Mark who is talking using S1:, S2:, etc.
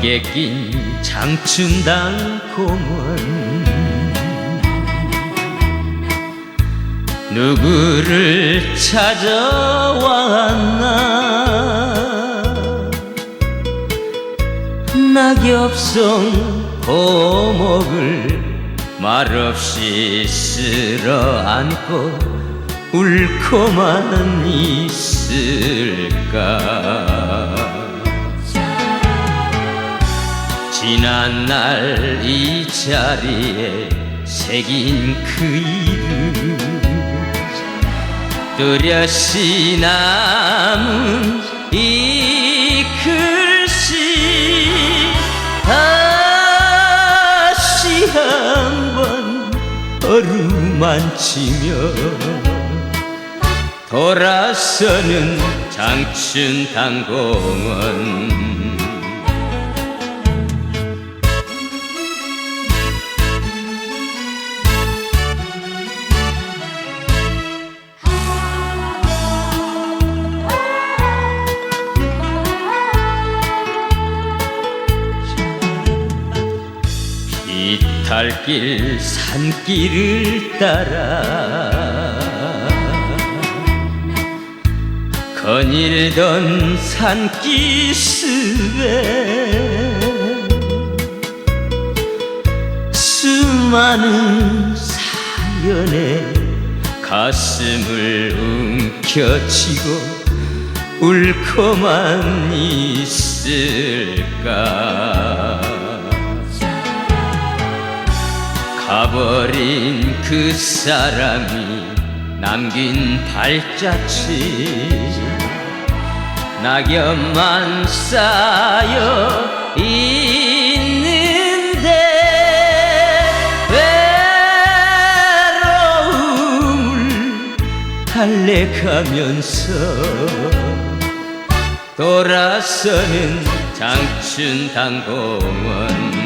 S1: 번개 낀 장춘당 공원 누구를 찾아왔나? 낙엽송 고목을 말없이 쓸어 안고 울고만 있을까 지난 날 이 자리에 새긴 그 이름. 뚜렷이 남은 이 글씨 다시 한번 어루만치며 돌아서는 장춘 당공원 비탈길 산길을 따라 거닐던 산기슭에 수많은 사연에 가슴을 움켜쥐고 울고만 있을까 가버린 그 사람이 남긴 발자취 낙엽만 쌓여 있는데 외로움을 달래가면서 돌아서는 장춘당공원